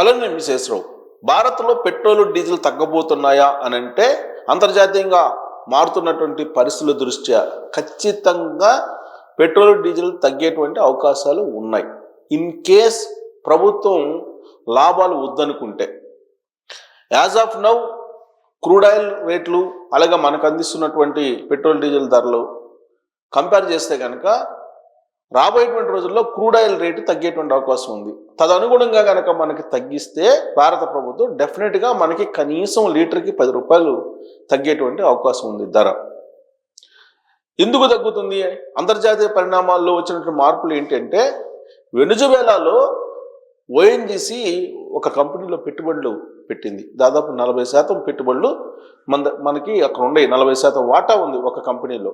Hello నేను విశేషరావు భారత్లో petrol diesel తగ్గబోతున్నాయా అని అంటే అంతర్జాతీయంగా మారుతున్నటువంటి పరిస్థితుల దృష్ట్యా ఖచ్చితంగా పెట్రోల్ డీజిల్ తగ్గేటువంటి అవకాశాలు ఉన్నాయి. ఇన్ కేస్ ప్రభుత్వం లాభాలు వద్దనుకుంటే. As of now crude oil రేట్లు అలాగే మనకు అందిస్తున్నటువంటి పెట్రోల్ డీజిల్ ధరలు కంపేర్ చేస్తే కనుక రాబోయేటువంటి రోజుల్లో క్రూడ్ ఆయిల్ రేటు తగ్గేటువంటి అవకాశం ఉంది. తదనుగుణంగా కనుక మనకి తగ్గిస్తే భారత ప్రభుత్వం డెఫినెట్గా మనకి కనీసం లీటర్కి పది రూపాయలు తగ్గేటువంటి అవకాశం ఉంది ధర. ఎందుకు తగ్గుతుంది? అంతర్జాతీయ పరిణామాల్లో వచ్చినటువంటి మార్పులు ఏంటంటే వెనుజువేలాలో ఓఎన్జీసీ ఒక కంపెనీలో పెట్టుబడులు పెట్టింది. దాదాపు నలభై శాతం పెట్టుబడులు మన మనకి అక్కడ ఉండే నలభై శాతం వాటా ఉంది ఒక కంపెనీలో.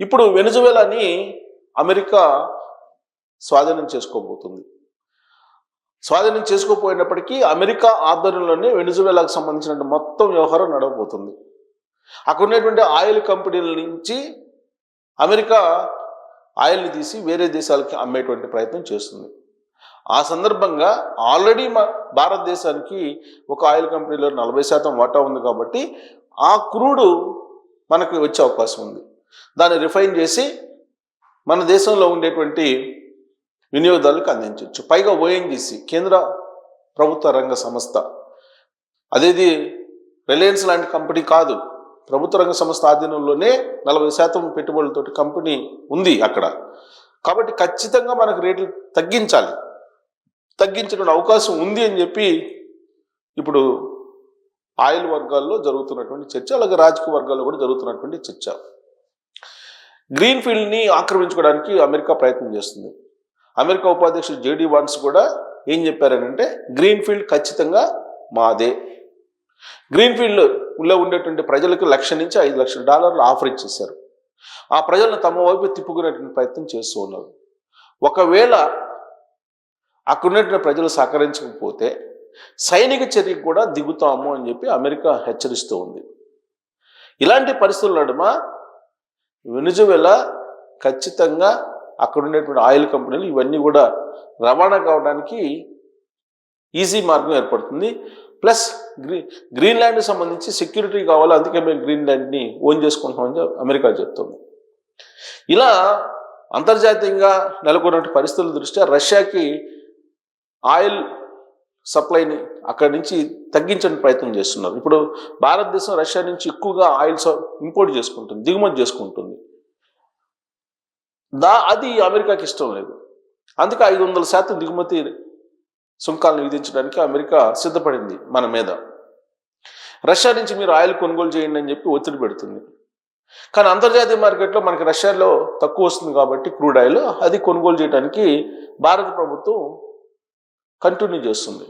ఇప్పుడు వెనుజువేలాని అమెరికా స్వాధీనం చేసుకోబోతుంది. స్వాధీనం చేసుకోపోయినప్పటికీ అమెరికా ఆధ్వర్యంలోనే వెనుజువేలాకు సంబంధించిన మొత్తం వ్యవహారం నడవబోతుంది. అక్కడ ఉన్నటువంటి ఆయిల్ కంపెనీల నుంచి అమెరికా ఆయిల్ని తీసి వేరే దేశాలకి అమ్మేటువంటి ప్రయత్నం చేస్తుంది. ఆ సందర్భంగా ఆల్రెడీ మా భారతదేశానికి ఒక ఆయిల్ కంపెనీలో నలభై శాతం వాటా ఉంది కాబట్టి ఆ క్రూడు మనకు వచ్చే అవకాశం ఉంది. దాన్ని రిఫైన్ చేసి మన దేశంలో ఉండేటువంటి వినియోగదారులకు అందించవచ్చు. పైగా ఓఎన్జీసీ కేంద్ర ప్రభుత్వ రంగ సంస్థ. అదేది రిలయన్స్ లాంటి కంపెనీ కాదు. ప్రభుత్వ రంగ సంస్థ ఆధీనంలోనే నలభై శాతం పెట్టుబడులతోటి కంపెనీ ఉంది అక్కడ. కాబట్టి ఖచ్చితంగా మనకు రేట్లు తగ్గించాలి. తగ్గించిన అవకాశం ఉంది అని చెప్పి ఇప్పుడు ఆయిల్ వర్గాల్లో జరుగుతున్నటువంటి చర్చ అలాగే రాజకీయ వర్గాల్లో కూడా జరుగుతున్నటువంటి చర్చ. గ్రీన్ ఫీల్డ్ని ఆక్రమించుకోవడానికి అమెరికా ప్రయత్నం చేస్తుంది. అమెరికా ఉపాధ్యక్షుడు జేడీ వాన్స్ కూడా ఏం చెప్పారనంటే గ్రీన్ ఫీల్డ్ ఖచ్చితంగా మాదే. గ్రీన్ ఫీల్డ్లో ఉండేటువంటి ప్రజలకు లక్ష నుంచి ఐదు లక్షల డాలర్లు ఆఫర్ ఇచ్చేశారు. ఆ ప్రజలను తమ వైపు తిప్పుకునేటువంటి ప్రయత్నం చేస్తూ ఉన్నారు. ఒకవేళ అక్కడ ఉన్నటువంటి ప్రజలు సహకరించకపోతే సైనిక చర్యకు కూడా దిగుతాము అని చెప్పి అమెరికా హెచ్చరిస్తూ ఉంది. ఇలాంటి పరిస్థితుల నడుమ వెనుజువెలా ఖచ్చితంగా అక్కడ ఉండేటువంటి ఆయిల్ కంపెనీలు ఇవన్నీ కూడా రవాణా కావడానికి ఈజీ మార్గం ఏర్పడుతుంది. ప్లస్ గ్రీ గ్రీన్లాండ్ సంబంధించి సెక్యూరిటీ కావాలి అందుకే మేము గ్రీన్లాండ్ని ఓన్ చేసుకుంటామని అమెరికా చెప్తుంది. ఇలా అంతర్జాతీయంగా నెలకొన్న పరిస్థితుల దృష్ట్యా రష్యాకి ఆయిల్ సప్లైని అక్కడి నుంచి తగ్గించడానికి ప్రయత్నం చేస్తున్నారు. ఇప్పుడు భారతదేశం రష్యా నుంచి ఎక్కువగా ఆయిల్స్ ఇంపోర్ట్ చేసుకుంటుంది దిగుమతి చేసుకుంటుంది. దా అది అమెరికాకి ఇష్టం లేదు. అందుకే ఐదు వందల శాతం దిగుమతి సుంకాలను విధించడానికి అమెరికా సిద్ధపడింది మన మీద. రష్యా నుంచి మీరు ఆయిల్ కొనుగోలు చేయండి అని చెప్పి ఒత్తిడి పెడుతుంది. కానీ అంతర్జాతీయ మార్కెట్లో మనకి రష్యాలో తక్కువ వస్తుంది కాబట్టి క్రూడ్ ఆయిల్ అది కొనుగోలు చేయడానికి భారత ప్రభుత్వం కంటిన్యూ చేస్తుంది.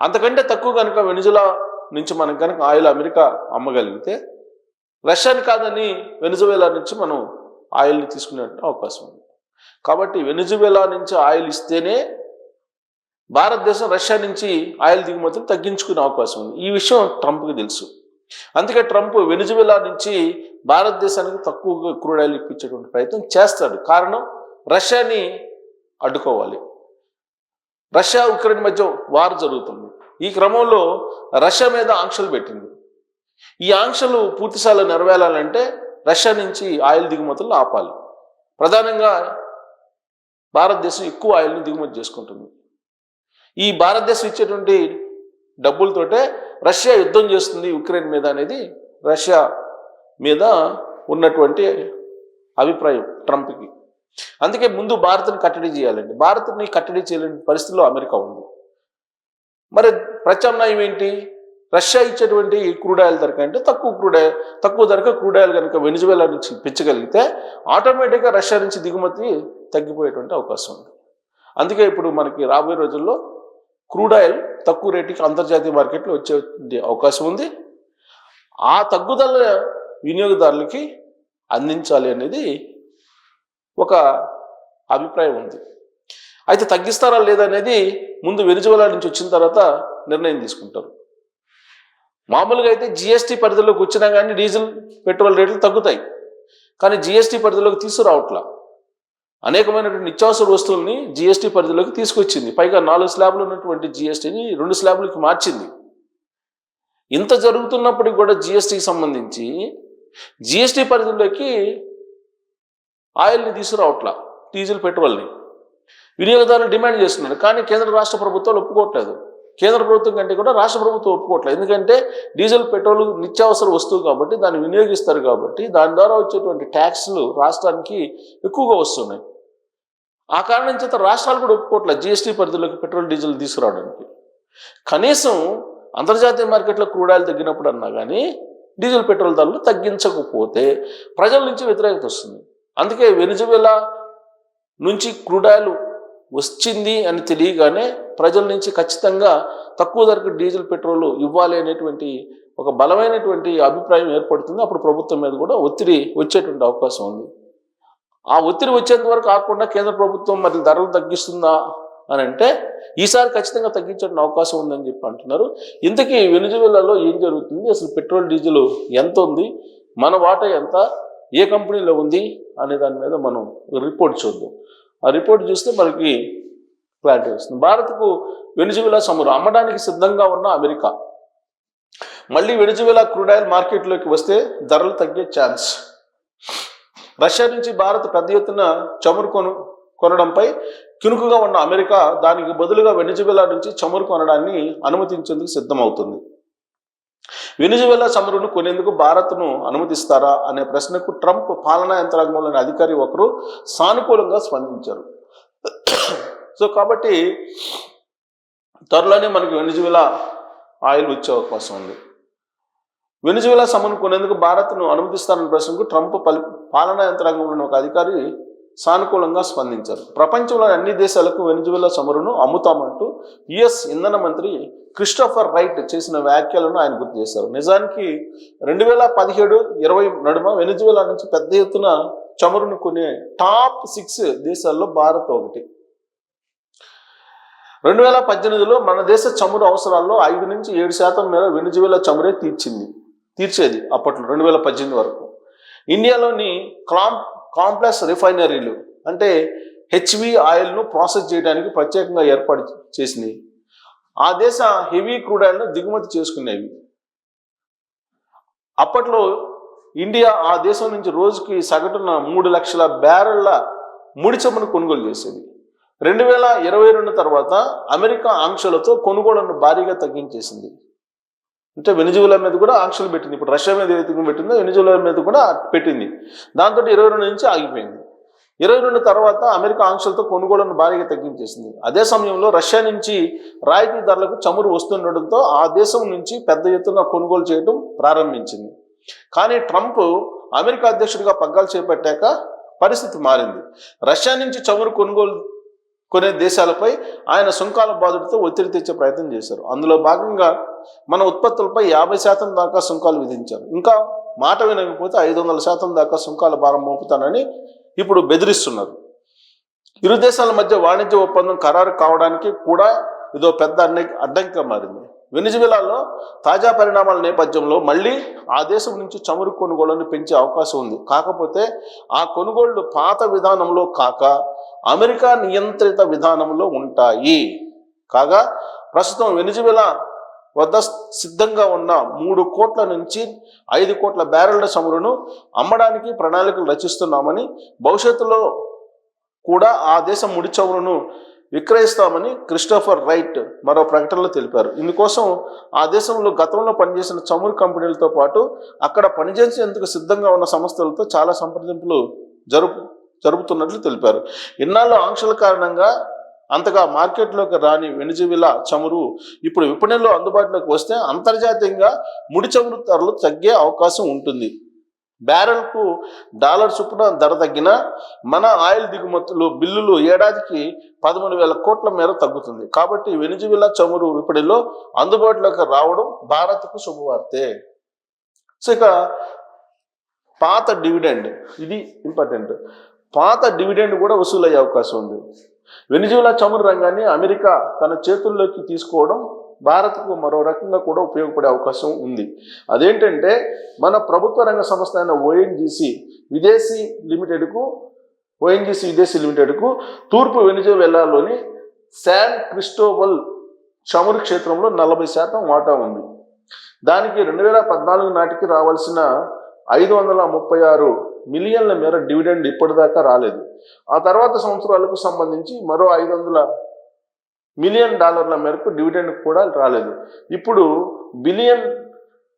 అంతకంటే తక్కువ కనుక వెనుజులా నుంచి మనం కనుక ఆయిల్ అమెరికా అమ్మగలిగితే రష్యాని కాదని వెనుజువేలా నుంచి మనం ఆయిల్ని తీసుకునే అవకాశం ఉంది. కాబట్టి వెనుజువేలా నుంచి ఆయిల్ ఇస్తేనే భారతదేశం రష్యా నుంచి ఆయిల్ దిగుమతులు తగ్గించుకునే అవకాశం ఉంది. ఈ విషయం ట్రంప్కి తెలుసు. అందుకే ట్రంప్ వెనుజువేలా నుంచి భారతదేశానికి తక్కువగా క్రూడ్ ఆయిల్ ఇప్పించేటువంటి ప్రయత్నం చేస్తాడు. కారణం రష్యాని అడ్డుకోవాలి. రష్యా ఉక్రెయిన్ మధ్య వార్ జరుగుతుంది. ఈ క్రమంలో రష్యా మీద ఆంక్షలు పెట్టింది. ఈ ఆంక్షలు పూర్తిస్థాయిలో నెరవేరాలంటే రష్యా నుంచి ఆయిల్ దిగుమతులు ఆపాలి. ప్రధానంగా భారతదేశం ఎక్కువ ఆయిల్ని దిగుమతి చేసుకుంటుంది. ఈ భారతదేశం ఇచ్చేటువంటి డబ్బులతోటే రష్యా యుద్ధం చేస్తుంది ఉక్రెయిన్ మీద అనేది రష్యా మీద ఉన్నటువంటి అభిప్రాయం ట్రంప్కి. అందుకే ముందు భారత్ని కట్టడి చేయాలండి. భారత్ని కట్టడి చేయలేని పరిస్థితిలో అమెరికా ఉంది. మరి ప్రత్యామ్నాయం ఏంటి? రష్యా ఇచ్చేటువంటి క్రూడ్ ఆయిల్ ధర కంటే తక్కువ క్రూడ్ ఆయిల్ తక్కువ ధరకు క్రూడ్ ఆయిల్ కనుక వెనిజువేలా నుంచి పెంచగలిగితే ఆటోమేటిక్గా రష్యా నుంచి దిగుమతి తగ్గిపోయేటువంటి అవకాశం ఉంది. అందుకే ఇప్పుడు మనకి రాబోయే రోజుల్లో క్రూడ్ ఆయిల్ తక్కువ రేటుకి అంతర్జాతీయ మార్కెట్లో వచ్చే అవకాశం ఉంది. ఆ తగ్గుదల వినియోగదారులకి అందించాలి అనేది ఒక అభిప్రాయం ఉంది. అయితే తగ్గిస్తారా లేదా అనేది ముందు వెనుజువలా నుంచి వచ్చిన తర్వాత నిర్ణయం తీసుకుంటారు. మామూలుగా అయితే జిఎస్టీ పరిధిలోకి వచ్చినా కానీ డీజిల్ పెట్రోల్ రేట్లు తగ్గుతాయి. కానీ జిఎస్టీ పరిధిలోకి తీసుకురావట్లా. అనేకమైనటువంటి నిత్యావసర వస్తువుల్ని జిఎస్టీ పరిధిలోకి తీసుకొచ్చింది. పైగా నాలుగు స్లాబ్లు ఉన్నటువంటి జిఎస్టీని రెండు స్లాబ్లకి మార్చింది. ఇంత జరుగుతున్నప్పటికీ కూడా జిఎస్టీకి సంబంధించి జిఎస్టీ పరిధిలోకి ఆయిల్ని తీసుకురావట్లా డీజిల్ పెట్రోల్ని. వినియోగదారులు డిమాండ్ చేస్తున్నారు కానీ కేంద్ర రాష్ట్ర ప్రభుత్వాలు ఒప్పుకోవట్లేదు. కేంద్ర ప్రభుత్వం కంటే కూడా రాష్ట్ర ప్రభుత్వం ఒప్పుకోవట్లేదు. ఎందుకంటే డీజిల్ పెట్రోల్ నిత్యావసర వస్తువు కాబట్టి దాన్ని వినియోగిస్తారు కాబట్టి దాని ద్వారా వచ్చేటువంటి ట్యాక్స్లు రాష్ట్రానికి ఎక్కువగా వస్తున్నాయి. ఆ కారణం చేత రాష్ట్రాలు కూడా ఒప్పుకోవట్లేదు జిఎస్టీ పరిధిలోకి పెట్రోల్ డీజిల్ తీసుకురావడానికి. కనీసం అంతర్జాతీయ మార్కెట్లో క్రూడ్ ఆయిల్ తగ్గినప్పుడు అన్నా కానీ డీజిల్ పెట్రోల్ ధరలు తగ్గించకపోతే ప్రజల నుంచి వ్యతిరేకత వస్తుంది. అందుకే వెనుజువేలా నుంచి క్రూడాయిల్ వచ్చింది అని తెలియగానే ప్రజల నుంచి ఖచ్చితంగా తక్కువ ధరకు డీజిల్ పెట్రోల్ ఇవ్వాలి అనేటువంటి ఒక బలమైనటువంటి అభిప్రాయం ఏర్పడుతుంది. అప్పుడు ప్రభుత్వం మీద కూడా ఒత్తిడి వచ్చేటువంటి అవకాశం ఉంది. ఆ ఒత్తిడి వచ్చేంత వరకు కాకుండా కేంద్ర ప్రభుత్వం మరి ధరలు తగ్గిస్తుందా అని అంటే ఈసారి ఖచ్చితంగా తగ్గించే అవకాశం ఉందని చెప్పి అంటున్నారు. ఇంతకీ వెనుజువేలాలో ఏం జరుగుతుంది? అసలు పెట్రోల్ డీజిల్ ఎంత ఉంది? మన వాటా ఎంత? ఏ కంపెనీలో ఉంది అనే దాని మీద మనం రిపోర్ట్ చూద్దాం. ఆ రిపోర్ట్ చూస్తే మనకి క్లారిటీ వస్తుంది. భారత్కు వెనుజువేలా సముద్రం అమ్మడానికి సిద్ధంగా ఉన్న అమెరికా. మళ్ళీ వెనుజువేలా క్రూడ్ ఆయిల్ మార్కెట్లోకి వస్తే ధరలు తగ్గే ఛాన్స్. రష్యా నుంచి భారత్ పెద్ద ఎత్తున చమురు కొను కొనడంపై కినుకుగా ఉన్న అమెరికా దానికి బదులుగా వెనుజువేలా నుంచి చమురు కొనడాన్ని అనుమతించేందుకు సిద్ధమవుతుంది. వెనుజువేలా చమురును కొనేందుకు భారత్ను అనుమతిస్తారా అనే ప్రశ్నకు ట్రంప్ పాలనా యంత్రాంగంలోని అధికారి ఒకరు సానుకూలంగా స్పందించారు. సో కాబట్టి త్వరలోనే మనకి వెనుజువేలా ఆయిల్ వచ్చే అవకాశం ఉంది. వెనుజువేలా చమురును కొనేందుకు భారత్ను అనుమతిస్తారన్న ప్రశ్నకు ట్రంప్ పలి పాలనా యంత్రాంగంలోని ఒక అధికారి సానుకూలంగా స్పందించారు. ప్రపంచంలోని అన్ని దేశాలకు వెనుజువేలా చమురును అమ్ముతామంటూ యుఎస్ ఇంధన మంత్రి క్రిస్టోఫర్ రైట్ చేసిన వ్యాఖ్యలను ఆయన గుర్తు చేశారు. నిజానికి రెండు వేల పదిహేడు ఇరవై నడుమ వెనుజువేలా నుంచి పెద్ద ఎత్తున చమురును కొనే టాప్ సిక్స్ దేశాల్లో భారత్ ఒకటి. రెండు వేల పద్దెనిమిదిలో మన దేశ చమురు అవసరాల్లో ఐదు నుంచి ఏడు శాతం మేర వెనుజువేలా చమురే తీర్చింది తీర్చేది అప్పట్లో రెండు వేల పద్దెనిమిది వరకు. ఇండియాలోని క్లాం కాంప్లెక్స్ రిఫైనరీలు అంటే హెచ్వి ఆయిల్ను ప్రాసెస్ చేయడానికి ప్రత్యేకంగా ఏర్పాటు చేసినాయి ఆ దేశ హెవీ క్రూడ్ ఆయిల్ను దిగుమతి చేసుకునేవి. అప్పట్లో ఇండియా ఆ దేశం నుంచి రోజుకి సగటున మూడు లక్షల బ్యారెళ్ళ ముడి చమును కొనుగోలు చేసేది. రెండు వేల ఇరవై రెండు తర్వాత అమెరికా ఆంక్షలతో కొనుగోళ్ళను భారీగా తగ్గించేసింది. అంటే వెనుజువలా మీద కూడా ఆంక్షలు పెట్టింది. ఇప్పుడు రష్యా మీద ఏదైతే పెట్టిందో వెనుజువలా మీద కూడా పెట్టింది. దాంతో ఇరవై రెండు నుంచి ఆగిపోయింది. ఇరవై రెండు తర్వాత అమెరికా ఆంక్షలతో కొనుగోళ్ళను భారీగా తగ్గించేసింది. అదే సమయంలో రష్యా నుంచి రాయితీ ధరలకు చమురు వస్తుండటంతో ఆ దేశం నుంచి పెద్ద ఎత్తున కొనుగోలు చేయడం ప్రారంభించింది. కానీ ట్రంప్ అమెరికా అధ్యక్షుడిగా పగ్గాలు చేపట్టాక పరిస్థితి మారింది. రష్యా నుంచి చమురు కొనుగోలు కొనే దేశాలపై ఆయన సుంకాల బాధుడితో ఒత్తిడి తెచ్చే ప్రయత్నం చేశారు. అందులో భాగంగా మన ఉత్పత్తులపై యాభై శాతం దాకా సుంకాలు విధించారు. ఇంకా మాట వినకపోతే ఐదు వందల శాతం దాకా సుంకాల భారం మోపుతానని ఇప్పుడు బెదిరిస్తున్నారు. ఇరు దేశాల మధ్య వాణిజ్య ఒప్పందం ఖరారు కావడానికి కూడా ఇదో పెద్ద అన్న అడ్డంకిగా మారింది. వెనిజువెలాలో తాజా పరిణామాల నేపథ్యంలో మళ్ళీ ఆ దేశం నుంచి చమురు కొనుగోళ్ళను పెంచే అవకాశం ఉంది. కాకపోతే ఆ కొనుగోళ్ళు పాత విధానంలో కాక అమెరికా నియంత్రిత విధానంలో ఉంటాయి. కాగా ప్రస్తుతం వెనిజువెలా వద్ద సిద్ధంగా ఉన్న మూడు కోట్ల నుంచి ఐదు కోట్ల బ్యారెళ్ళ చమురును అమ్మడానికి ప్రణాళికలు రచిస్తున్నామని భవిష్యత్తులో కూడా ఆ దేశం ముడి చమురును విక్రయిస్తామని క్రిస్టోఫర్ రైట్ మరో ప్రకటనలో తెలిపారు. ఇందుకోసం ఆ దేశంలో గతంలో పనిచేసిన చమురు కంపెనీలతో పాటు అక్కడ పనిచేసేందుకు సిద్ధంగా ఉన్న సంస్థలతో చాలా సంప్రదింపులు జరుపు జరుపుతున్నట్లు తెలిపారు. ఇన్నాళ్ళు ఆంక్షల కారణంగా అంతగా మార్కెట్లోకి రాని వెనుజువిలా చమురు ఇప్పుడు విపణిలో అందుబాటులోకి వస్తే అంతర్జాతీయంగా ముడి చమురు ధరలు తగ్గే అవకాశం ఉంటుంది. బ్యారెల్కు డాలర్ చొప్పున ధర తగ్గిన మన ఆయిల్ దిగుమతులు బిల్లులు ఏడాదికి పదమూడు వేల కోట్ల మేర తగ్గుతుంది. కాబట్టి వెనుజువిలా చమురు విపణిలో అందుబాటులోకి రావడం భారత్కు శుభవార్తే. సో ఇక పాత డివిడెండ్ ఇది ఇంపార్టెంట్. పాత డివిడెండ్ కూడా వసూలయ్యే అవకాశం ఉంది. వెనిజులా చమురు రంగాన్ని అమెరికా తన చేతుల్లోకి తీసుకోవడం భారత్కు మరో రకంగా కూడా ఉపయోగపడే అవకాశం ఉంది. అదేంటంటే మన ప్రభుత్వ రంగ సంస్థ అయిన ఓఎన్జీసీ విదేశీ లిమిటెడ్కు ఓఎన్జీసీ విదేశీ లిమిటెడ్కు తూర్పు వెనిజువెల్లాలోని శాన్ క్రిస్టోబల్ చమురు క్షేత్రంలో నలభై శాతం వాటా ఉంది. దానికి రెండు వేల పద్నాలుగు నాటికి రావాల్సిన ఐదు వందల ముప్పై ఆరు మిలియన్ల మేర డివిడెండ్ ఇప్పటిదాకా రాలేదు. ఆ తర్వాత సంవత్సరాలకు సంబంధించి మరో ఐదు వందల మిలియన్ డాలర్ల మేరకు డివిడెండ్ కూడా రాలేదు. ఇప్పుడు బిలియన్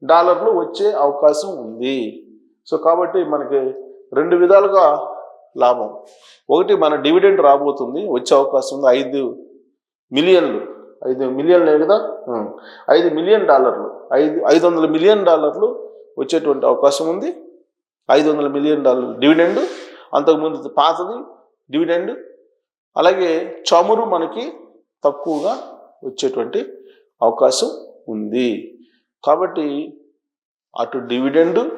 డాలర్లు వచ్చే అవకాశం ఉంది. సో కాబట్టి మనకి రెండు విధాలుగా లాభం. ఒకటి మన డివిడెండ్ రాబోతుంది వచ్చే అవకాశం ఉంది ఐదు మిలియన్లు. ఐదు మిలియన్లే కదా? ఐదు మిలియన్ డాలర్లు. ఐదు ఐదు వందల మిలియన్ డాలర్లు వచ్చేటువంటి అవకాశం ఉంది. ఐదు వందల మిలియన్ డాలర్ డివిడెండ్. అంతకుముందు పాతది డివిడెండ్. అలాగే చమురు మనకి తక్కువగా వచ్చేటువంటి అవకాశం ఉంది. కాబట్టి అటు డివిడెండ్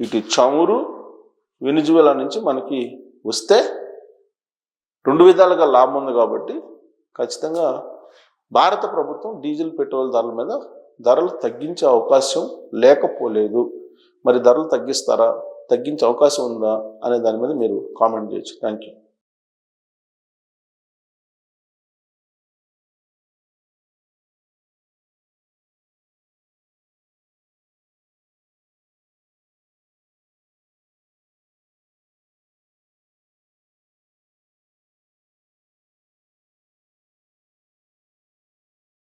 ఇటు చమురు వెనుజువెలా నుంచి మనకి వస్తే రెండు విధాలుగా లాభం ఉంది కాబట్టి ఖచ్చితంగా భారత ప్రభుత్వం డీజిల్ పెట్రోల్ ధరల మీద ధరలు తగ్గించే అవకాశం లేకపోలేదు. మరి ధరలు తగ్గిస్తారా? తగ్గించే అవకాశం ఉందా అనే దాని మీద మీరు కామెంట్ చేయొచ్చు. Thank you